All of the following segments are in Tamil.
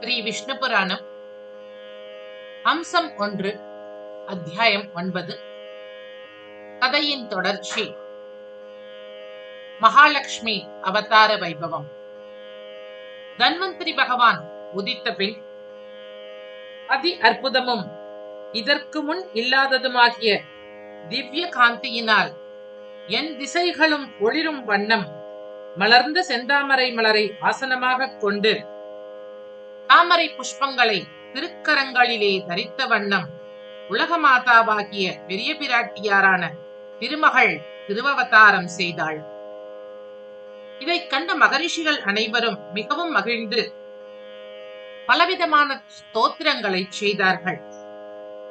ஸ்ரீ விஷ்ணு புராணம் அம்சம் ஒன்று அத்தியாயம் ஒன்பது. கதையின் தொடர்ச்சி. மகாலட்சுமி அவதார வைபவம். தன்வந்திரி பகவான் உதித்த பின் அதி அற்புதமும் இதற்கு முன் இல்லாததுமாகிய திவ்ய காந்தியினால் என் திசைகளும் ஒளிரும் வண்ணம் மலர்ந்த செந்தாமரை மலரை ஆசனமாகக் கொண்டு தாமரை புஷ்பங்களை திருக்கரங்களிலே தரித்த வண்ணம் உலக மாதாவாகிய பெரிய பிராட்டியாரான திருமகள் திருவவதாரம் செய்தாள். இதை கண்ட மகரிஷிகள் அனைவரும் மிகவும் மகிழ்ந்து பலவிதமான ஸ்தோத்திரங்களை செய்தார்கள்.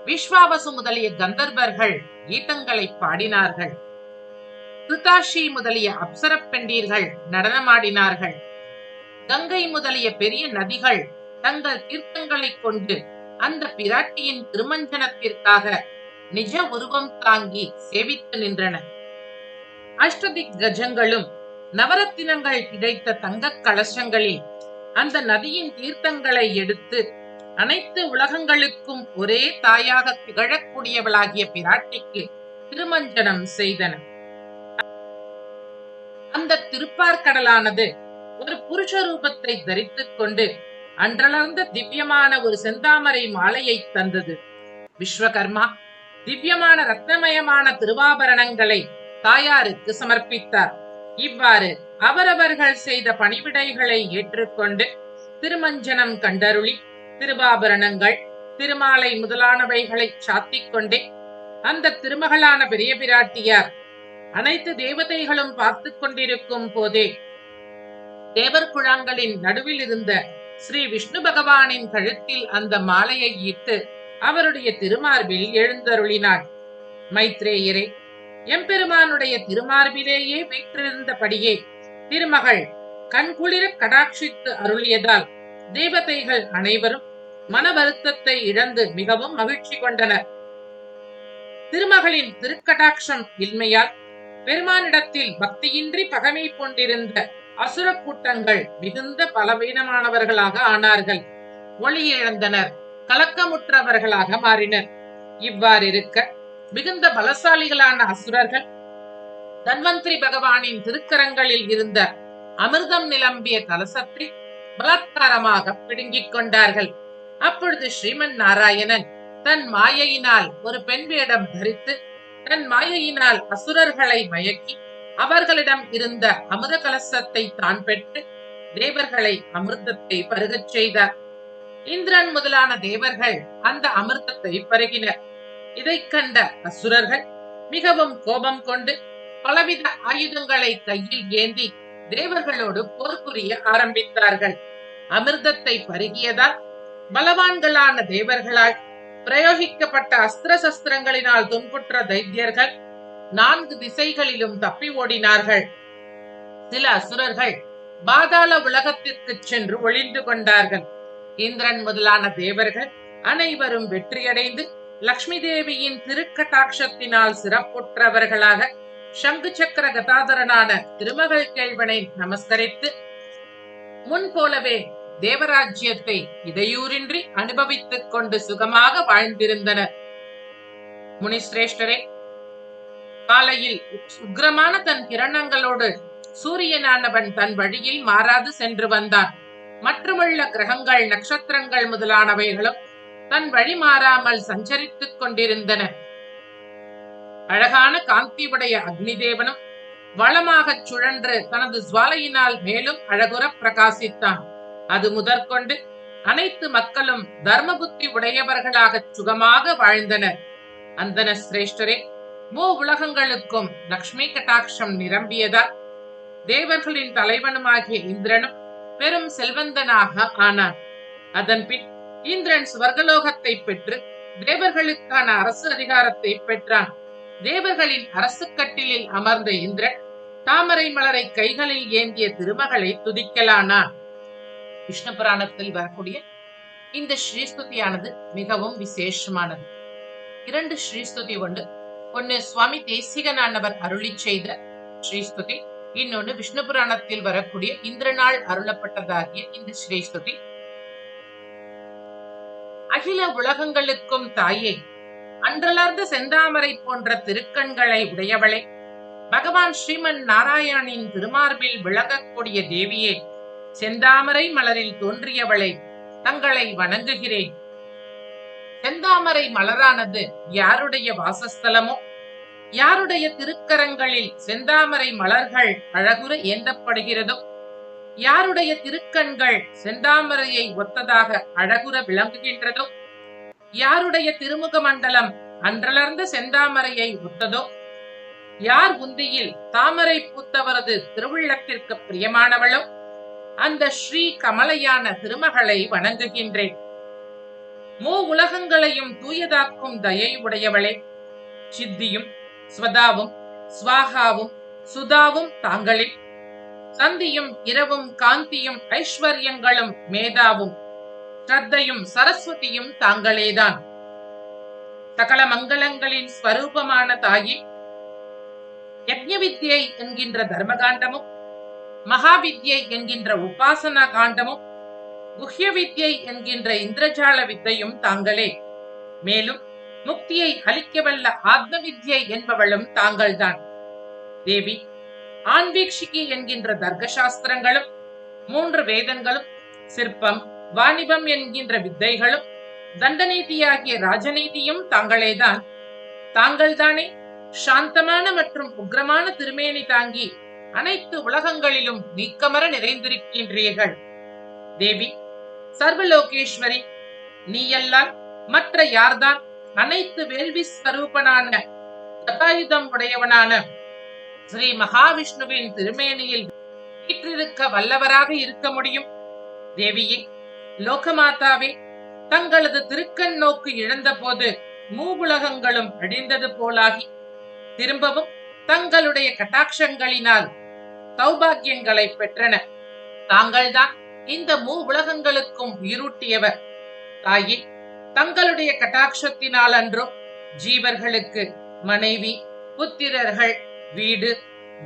விஸ்வாவசு முதலிய கந்தர்வர்கள் கீதங்களை பாடினார்கள். கிருதாஷி முதலிய அப்சரப் பெண்டீர்கள் நடனமாடினார்கள். கங்கை முதலிய பெரிய நதிகள் தங்கள் தீர்த்தங்களை கொண்டு அந்த பிராட்டியின் திருமஞ்சனத்திற்காக நிஜ உருவம் தாங்கி சேவித்து நின்றன. அஷ்டதிக் கஜங்களும் நவரத்தினங்கள் கிடைத்த தங்க கலசங்களில் அந்த நதியின் தீர்த்தங்களை எடுத்து அனைத்து உலகங்களுக்கும் ஒரே தாயாக திகழக்கூடியவளாகிய பிராட்டிக்கு திருமஞ்சனம் செய்தன. அந்த திருப்பார்கடலானது ஒரு புருஷ ரூபத்தை தரித்துக் கொண்டு அன்றளர்ந்த திவ்யமான ஒரு செந்தாமரை மாலையை தந்தது. விஸ்வகர்மா திவ்யமான ரத்னமயமான திருவாபரணங்களை தாயாருக்கு சமர்ப்பித்தார். இவ்வாறு அவரவர்கள் செய்த பணிவிடைகளை ஏற்றுக்கொண்டு திருமஞ்சனம் கண்டருளி திருவாபரணங்கள் திருமாலை முதலானவைகளை சாத்திக் கொண்டே அந்த திருமகளான பெரிய பிராட்டியார் அனைத்து தேவதைகளும் பார்த்து கொண்டிருக்கும் போதே தேவர் குழாங்களின் நடுவில் இருந்த ஸ்ரீ விஷ்ணு பகவானின் கழுத்தில் அந்த மாலையை இட்டு அவருடைய திருமார்பில் எழுந்தருளினாள். மைத்ரேயரே எம்பெருமானுடைய திருமார்பிலேயே வீற்றிருந்தபடியே திருமகள் கண்குளிர கடாட்சித்து அருளியதால் தேவதைகள் அனைவரும் மன வருத்தத்தை இழந்து மிகவும் மகிழ்ச்சி கொண்டனர். திருமகளின் திருக்கடாட்சம் இன்மையால் பெருமானிடத்தில் பக்தியின்றி பகமை கொண்டிருந்த அசுர கூட்டங்கள் மிகுந்த பலவீனமானவர்களாக ஆனார்கள். ஒளி இழந்தனர். கலக்கமுற்றவர்களாக மாறினர். இவ்வாறு இருக்க மிகுந்த பலசாலிகளான அசுரர்கள் தன்வந்திரி பகவானின் திருக்கரங்களில் இருந்த அமிர்தம் நிலம்பிய கலசத்தை பலாத்காரமாக பிடுங்கிக் கொண்டார்கள். அப்பொழுது ஸ்ரீமன் நாராயணன் தன் மாயையினால் ஒரு பெண் வேடம் தரித்து தன் மாயையினால் அசுரர்களை மயக்கி அவர்களிடம் இருந்த அமிர்த கலசத்தை தான் பெற்று தேவர்களை அமிர்தத்தை பருகச் செய்தார். இந்திரன் முதலான தேவர்கள் அந்த அமிர்தத்தை பருகினர். இதைக் கண்ட அசுரர்கள் மிகவும் கோபம் கொண்டு பலவித ஆயுதங்களை கையில் ஏந்தி தேவர்களோடு போர் புரிய ஆரம்பித்தார்கள். அமிர்தத்தை பருகியதால் பலவான்களான தேவர்களால் பிரயோகிக்கப்பட்ட அஸ்திர சஸ்திரங்களினால் துன்புற்ற தைத்தியர்கள் நான்கு திசைகளிலும் தப்பி ஓடினார்கள். சில அசுரர்கள் பாதாள உலகத்திற்கு சென்று ஒளிந்து கொண்டார்கள். இந்திரன் முதலான தேவர்கள் அனைவரும் வெற்றியடைந்து லக்ஷ்மி தேவியின் திருக்கட்டாட்சத்தினால் சிறப்புற்றவர்களாக சங்கு சக்கர கதாதரனான திருமகள் கேள்வனை நமஸ்கரித்து முன் போலவே தேவராஜ்யத்தை இடையூறின்றி அனுபவித்துக் கொண்டு சுகமாக வாழ்ந்திருந்தனர். முனிஸ்ரேஷ்டரே காலையில் உக்ரமான தன் கிரணங்களோடு சூரியனானவன் தன் வழியில் மாறாது சென்று வந்தான். மற்றுமுள்ள கிரகங்கள் நட்சத்திரங்கள் முதலானவைகளும் தன் வழி மாறாமல் சஞ்சரித்துக் கொண்டிருந்தன. அழகான காந்தி உடைய அக்னி தேவனும் வளமாகச் சுழன்று தனது ஜுவாலையினால் மேலும் அழகுற பிரகாசித்தான். அது முதற்கொண்டு அனைத்து மக்களும் தர்மபுத்தி உடையவர்களாக சுகமாக வாழ்ந்தனர். அந்தன சிரேஷ்டரே மூ உலகங்களுக்கும் லக்ஷ்மி கட்டாட்சம் நிரம்பியதால் தேவர்களின் தலைவனுமாகிய இந்திரனும் பெரும் செல்வந்தனாக ஆனான் அதன் பின் இந்திரன் சுவர்கலோகத்தை பெற்று தேவர்களுக்கான அரசு அதிகாரத்தை பெற்றான். தேவர்களின் அரசு கட்டிலில் அமர்ந்த இந்திரன் தாமரை மலரை கைகளில் ஏந்திய திருமகளை துதிக்கலானான் விஷ்ணு புராணத்தில் வரக்கூடிய இந்த ஸ்ரீஸ்துதியானது மிகவும் விசேஷமானது. இரண்டு ஸ்ரீஸ்துதி உண்டு. ஒன்னு சுவாமி தேசிகனானவர் அருளி செய்த ஸ்ரீஸ்துதி இன்னொன்னு விஷ்ணு புராணத்தில் வரக்கூடிய இந்திரனால் அருளப்பட்டதாகிய இந்த ஸ்ரீஸ்துதி. அகில உலகங்களுக்கும் தாயே அன்றலர்ந்த செந்தாமரை போன்ற திருக்கண்களை உடையவளே பகவான் ஸ்ரீமன் நாராயணின் திருமார்பில் விளங்கக்கூடிய தேவியே செந்தாமரை மலரில் தோன்றியவளை தங்களை வணங்குகிறேன். செந்தாமரை மலரானது யாருடைய வாசஸ்தலமோ? யாருடைய திருக்கரங்களில் செந்தாமரை மலர்கள் அழகுற ஏந்தப்படுகிறதோ? யாருடைய திருக்கண்கள் செந்தாமரையை ஒத்ததாக அழகுற விளங்குகின்றதோ? யாருடைய திருமுக மண்டலம் அன்றலர்ந்த செந்தாமரையை ஒத்ததோ? யார் உந்தியில் தாமரை பூத்தவரது திருவுள்ளத்திற்கு பிரியமானவளோ? அந்த ஸ்ரீ கமலையான திருமகளை வணங்குகின்றேன். மூ உலகங்களையும் தூயதாக்கும் தயை உடையவளே. சித்தியும் ஸ்வதாவும் ஸ்வாகாவும் சுதாவும் தாங்களே சந்தியும் இரவும் காந்தியும் ஐஸ்வர்யங்களும் மேதாவும். ஸ்ரத்தையும் சரஸ்வதியும் தாங்களேதான். சகல மங்களங்களின் ஸ்வரூபமான தாயே யஜ்ஞவித்யை என்கின்ற தர்மகாண்டமும் மகாவித்யை என்கின்ற உபாசனா காண்டமும் குஹ்ய வித்யை என்கின்ற இந்திரஜால வித்தையும் தாங்களே. மேலும் முக்தியை அளிக்கவல்ல ஆத்ம வித்யை என்பவளும் தாங்கள்தான். தேவி ஆன்வீக்ஷிகி என்கின்ற தர்க்க சாஸ்திரங்களும் மூன்று வேதங்களும் சிற்பம் வாணிபம் என்கின்ற வித்தைகளும் தண்டநீதியாகிய ராஜநீதியும் தாங்களேதான். தாங்கள்தானே சாந்தமான மற்றும் உக்ரமான திருமேனி தாங்கி அனைத்து உலகங்களிலும் நீக்கமர நிறைந்திருக்கின்றீர்கள். தேவி சர்வலோகேஸ்வரி நீயெல்லாம் மற்ற யார்தான் அனைத்து வேள்வி ஸ்வரூபனான கதாயுதம் உடையவனான ஸ்ரீ மகாவிஷ்ணுவின் திருமேனியில் வீற்றிருக்க வல்லவராக இருக்க முடியும்? தேவியே லோகமாதாவே தங்களது திருக்கண் நோக்கு இழந்த போது மூவுலகங்களும் அழிந்தது போலாகி திரும்பவும் தங்களுடைய கட்டாட்சங்களினால் சௌபாகியங்களை பெற்றன. தாங்கள்தான் இந்த மூ உலகங்களுக்கும் உயிரூட்டியவர் தாயே தங்களுடைய கட்டாட்சத்தினால் அன்றும் ஜீவர்களுக்கு மனைவி புத்திரர்கள் வீடு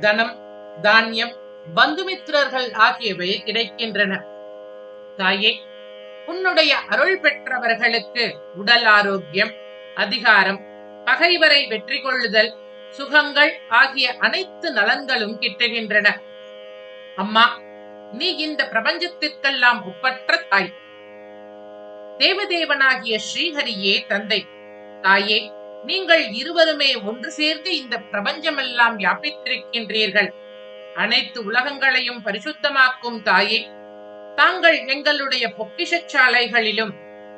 தனம் தானியம் பந்துமித்திரர்கள் ஆகியவை கிடைக்கின்றன. தாயே உன்னுடைய அருள் பெற்றவர்களுக்கு உடல் ஆரோக்கியம் அதிகாரம் பகைவரை வெற்றி கொள்ளுதல் சுகங்கள் ஆகிய அனைத்து நலன்களும் கிட்டுகின்றன. அம்மா நீ இந்த பிரபஞ்சத்திற்கெல்லாம் ஒப்பற்ற தாய். தேவதேவனாகிய ஸ்ரீஹரியே தந்தை. தாயே நீங்கள் இருவருமே ஒன்று சேர்ந்து இந்த பிரபஞ்சமெல்லாம் வியாபித்திருக்கின்றீர்கள் அனைத்து உலகங்களையும் பரிசுத்தமாக்கும் தாயே தாங்கள் எங்களுடைய பொக்கிஷச்சாலைகளிலும்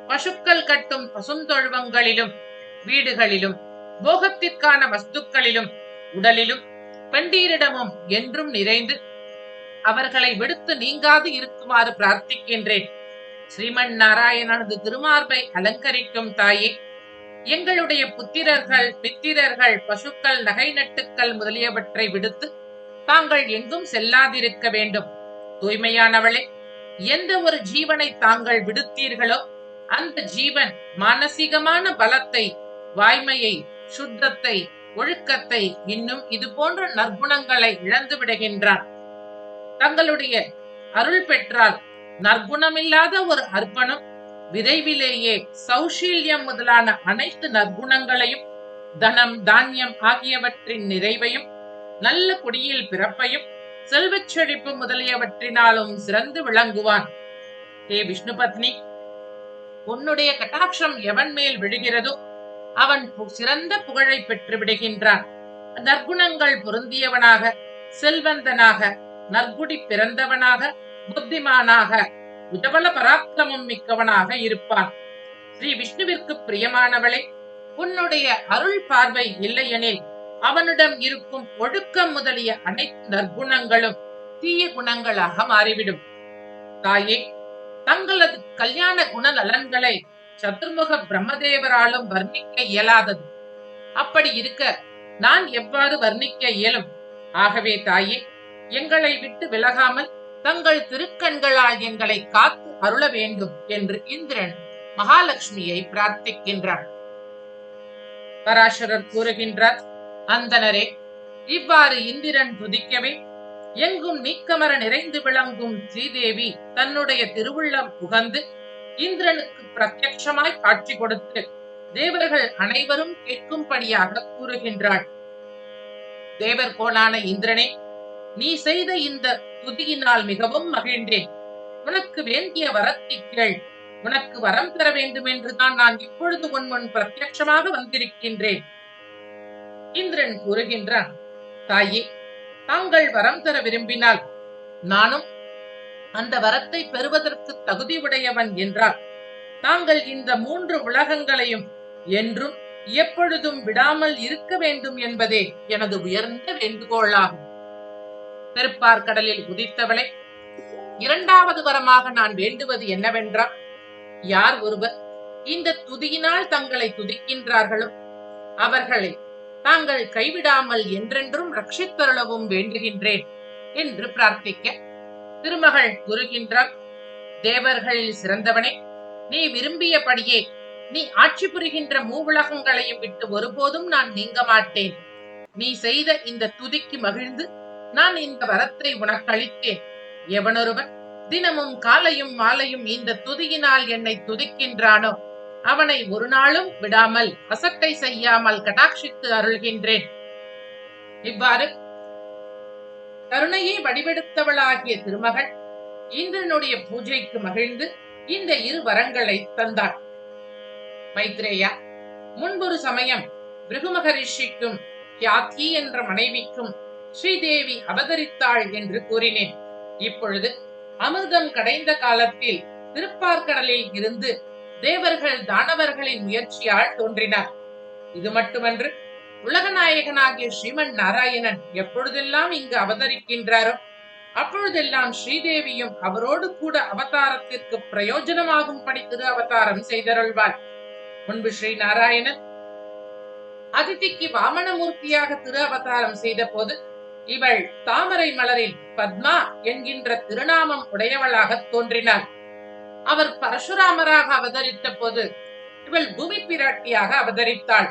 பசுக்கள் கட்டும் பசுந்தொழுவங்களிலும் வீடுகளிலும் போகத்திற்கான வஸ்துக்களிலும் உடலிலும் பெண்டீரிடமும் என்றும் நிறைந்து அவர்களை விடுத்து நீங்காது இருக்குமாறு பிரார்த்திக்கின்றேன். ஸ்ரீமன் நாராயணனது திருமார்பை அலங்கரிக்கும் தாயே எங்களுடைய புத்திரர்கள் பித்திரர்கள் பசுக்கள் நகை நட்டுக்கள் முதலியவற்றை விடுத்து தாங்கள் எங்கும் செல்லாதிருக்க வேண்டும். தூய்மையானவளே எந்த ஒரு ஜீவனை தாங்கள் விடுத்தீர்களோ அந்த ஜீவன் மானசீகமான பலத்தை வாய்மையை சுத்தத்தை ஒழுக்கத்தை இன்னும் இது போன்ற நற்குணங்களை இழந்து விடுகின்றான் தங்களுடைய அருள் பெற்றால் நற்குணமில்லாத ஒரு அர்ப்பணம் விரைவிலேயே சௌஷீல்யம் முதலான அனைத்து நற்குணங்களையும் தனம் தானியம் ஆகியவற்றின் நிறைவையும் நல்ல குடியில் பிறப்பையும் செல்வச் செழிப்பு முதலியவற்றினாலும் சிறந்து விளங்குவான். ஹே விஷ்ணு பத்னி உன்னுடைய கட்டாட்சம் எவன் மேல் விழுகிறதோ அவன் பு- சிறந்த புகழை பெற்று விடுகின்றான் நற்குணங்கள் பொருந்தியவனாக செல்வந்தனாக நற்குடி பிறந்தவனாக புத்திமானாக உஜவல பராக்கிரமம் மிக்கவனாக இருப்பான். ஸ்ரீ விஷ்ணுவிற்கு பிரியமானவளே உன்னுடைய அருள் பார்வை இல்லையெனில் அவனிடம் இருக்கும் ஒழுக்கம் முதலிய அனைத்து நற்குணங்களும் தீய குணங்களாக மாறிவிடும். தாயே தங்களது கல்யாண குண நலன்களை சதுர்முக பிரம்மதேவராலும் வர்ணிக்க இயலாதது. அப்படி இருக்க நான் எவ்வாறு வர்ணிக்க இயலும்? ஆகவே தாயே எங்களை விட்டு விலகாமல் தங்கள் திருக்கண்களால் எங்களை காத்து அருள வேண்டும் என்று இந்திரன் மகாலட்சுமியை பிரார்த்திக்கின்றார் பராசரர் கூறுகின்றார் அந்தனரே இவ்வாறு இந்திரன் துதிக்கவே எங்கும் நீக்கமர நிறைந்து விளங்கும் ஸ்ரீதேவி தன்னுடைய திருவுள்ளம் புகந்து இந்திரனுக்கு பிரத்யட்சமாய் காட்சி கொடுத்து தேவர்கள் அனைவரும் கேட்கும்படியாக கூறுகின்றாள். தேவர் கோளான இந்திரனே நீ செய்த இந்த துதியினால் மிகவும் மகிழ்ந்தேன். உனக்கு வேண்டிய வரத்தை கேள். உனக்கு வரம் தர வேண்டும் என்றுதான் நான் இப்பொழுது உன் முன் பிரத்யட்சமாக வந்திருக்கின்றேன். இந்திரன் கூறுகின்றான் தாயே தாங்கள் வரம் தர விரும்பினால் நானும் அந்த வரத்தை பெறுவதற்கு தகுதி உடையவன் என்றால் தாங்கள் இந்த மூன்று உலகங்களையும் என்றும் எப்பொழுதும் விடாமல் இருக்க வேண்டும் என்பதே எனது உயர்ந்த வேண்டுகோளாகும். திருப்பார்கடலில் உதித்தவளை இரண்டாவது வரமாக நான் வேண்டுவது என்னவென்றால் யார் ஒருவர் இந்த துதியினால் தங்களை துதிக்கின்றார்களோ அவர்களை தாங்கள் கைவிடாமல் என்றென்றும் ரட்சித்தருளவும் வேண்டுகின்றேன் என்று பிரார்த்திக்க திருமகள் கூறுகின்றாள் தேவர்களில் சிறந்தவனே நீ விரும்பியபடியே நீ ஆட்சி புரிகின்ற மூவுலகங்களையும் விட்டு ஒருபோதும் நான் நீங்க மாட்டேன். நீ செய்த இந்த துதிக்கு மகிழ்ந்து நான் இந்த வரத்தை உனக்களித்தேன். எவனொருவன் தினமும் காலையும் மாலையும் இந்த துதியினால் என்னை துதிக்கின்றானோ அவனை ஒரு நாளும் விடாமல் அசட்டை செய்யாமல் கடாட்சித்து அருள்கின்றேன். இவ்வாறு கருணையை வடிவெடுத்தவளாகிய திருமகள் இந்திரனுடைய பூஜைக்கு மகிழ்ந்து இந்த இரு வரங்களை தந்தாள். மைத்ரேயா முன்பொரு சமயம் பிருகுமகரிஷிக்கும் யாத்தி என்ற மனைவிக்கும் ஸ்ரீதேவி அவதரித்தாள் என்று கூறினேன். இப்பொழுது அமிர்தம் கடைந்த காலத்தில் திருப்பார்கடலில் இருந்து தேவர்கள் தானவர்களின் முயற்சியால் தோன்றினார். இது மட்டுமன்று உலகநாயகனாகிய ஸ்ரீமன் நாராயணன் எப்பொழுதெல்லாம் இங்கு அவதரிக்கின்றாரோ அப்பொழுதெல்லாம் ஸ்ரீதேவியும் அவரோடு கூட அவதாரத்திற்கு பிரயோஜனமாகும்படி திரு அவதாரம் செய்தருள்வார் முன்பு ஸ்ரீ நாராயணன் அதிதிக்கு வாமனமூர்த்தியாக திரு அவதாரம் செய்த போது இவள் தாமரை மலரில் பத்மா என்கின்ற திருநாமம் உடையவளாக தோன்றினாள். அவர் பரசுராமராக அவதரித்த போது இவள் பூமி பிராட்டியாக அவதரித்தாள்.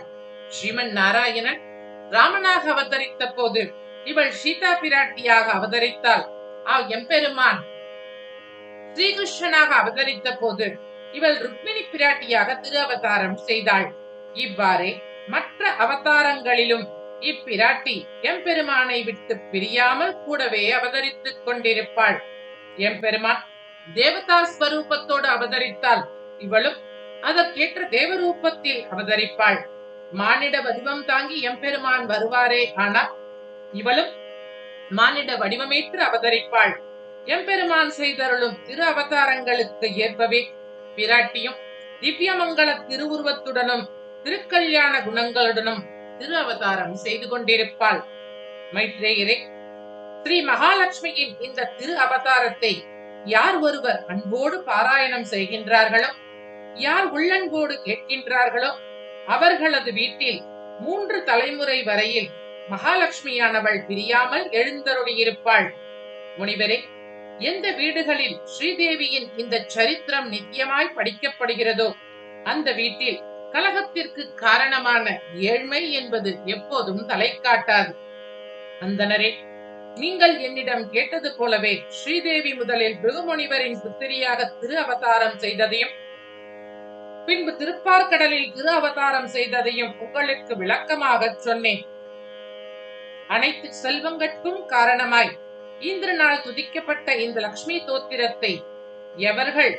ஸ்ரீமன் நாராயணன் ராமனாக அவதரித்த போது இவள் சீதா பிராட்டியாக அவதரித்தாள். அவ் எம்பெருமான். ஸ்ரீகிருஷ்ணனாக அவதரித்த போது இவள் ருக்மிணி பிராட்டியாக திரு அவதாரம் செய்தாள். இவ்வாறே மற்ற அவதாரங்களிலும் இப்பிராட்டி எம்பெருமானை விட்டு பிரியாமல் கூடவே அவதரித்துக் கொண்டிருப்பாள். எம்பெருமான் தேவதா ஸ்வரூபத்தோடு அவதரித்தால் இவளும் அதற்கேற்ற தேவரூபத்தில் அவதரிப்பாள். மானிட வடிவம் தாங்கி எம்பெருமான் வருவாரே ஆனால் இவளும் மானிட வடிவமேற்று அவதரிப்பாள். எம்பெருமான் செய்தருளும் திரு அவதாரங்களுக்கு ஏற்பவே பிராட்டியும் திவ்யமங்கல திருவுருவத்துடனும் திருக்கல்யாண குணங்களுடனும் திரு அவதாரம் செய்து கொண்டிருப்பாள். மைத்ரேயரே ஸ்ரீ மகாலட்சுமியின் இந்த திரு அவதாரத்தை யார் ஒருவர் அன்போடு பாராயணம் செய்கின்றார்களோ யார் உள்ளன்போடு கேட்கின்றார்களோ அவர்களது வீட்டில் மூன்று தலைமுறை வரையில் மகாலட்சுமியானவள் பிரியாமல் எழுந்தருளியிருப்பாள். முனிவரே எந்த வீடுகளில் ஸ்ரீதேவியின் இந்த சரித்திரம் நித்தியமாய் படிக்கப்படுகிறதோ அந்த வீட்டில் கலகத்திற்கு காரணமான ஏழ்மை என்பது எப்போதும் தலை காட்டாது அந்தனரே நீங்கள் என்னிடம் கேட்டது போலவே ஸ்ரீதேவி முதலில் பிருகுமுனிவரின் புத்திரியாக திரு அவதாரம் செய்ததையும் பின்பு திருப்பார்கடலில் திரு அவதாரம் செய்ததையும் உங்களுக்கு விளக்கமாக சொன்னேன். அனைத்து செல்வங்கட்கும் காரணமாய் இந்திரனால் துதிக்கப்பட்ட இந்த லக்ஷ்மி தோத்திரத்தை எவர்கள்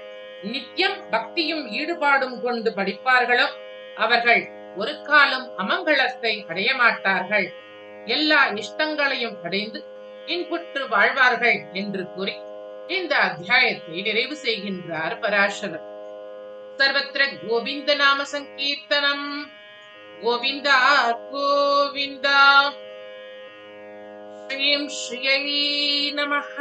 நித்தியம் பக்தியும் ஈடுபாடும் கொண்டு படிப்பார்களோ அவர்கள் ஒரு காலம் அமங்கலத்தை அடைய மாட்டார்கள். எல்லா இஷ்டங்களையும் அடைந்து இன்புற்று வாழ்வார்கள் என்று கூறி இந்த அத்தியாயத்தை நிறைவு செய்கின்றார் பராசரர். சர்வத்திர கோவிந்த நாம சங்கீர்த்தனம். கோவிந்தா கோவிந்தா. ஸ்ரீம் ஸ்ரீயை நமஹ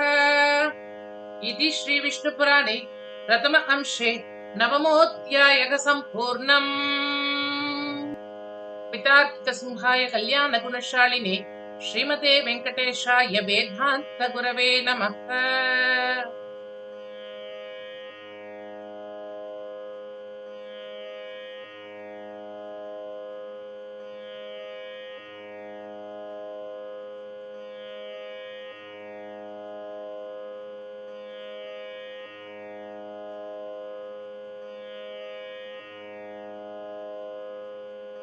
இது ஸ்ரீ விஷ்ணு புராணை प्रथम अंशे नवमोऽध्यायः सम्पूर्णम् पितार्किकसिंहाय कल्याणगुणशालिने श्रीमते वेङ्कटेशाय वेदान्तगुरवे नमः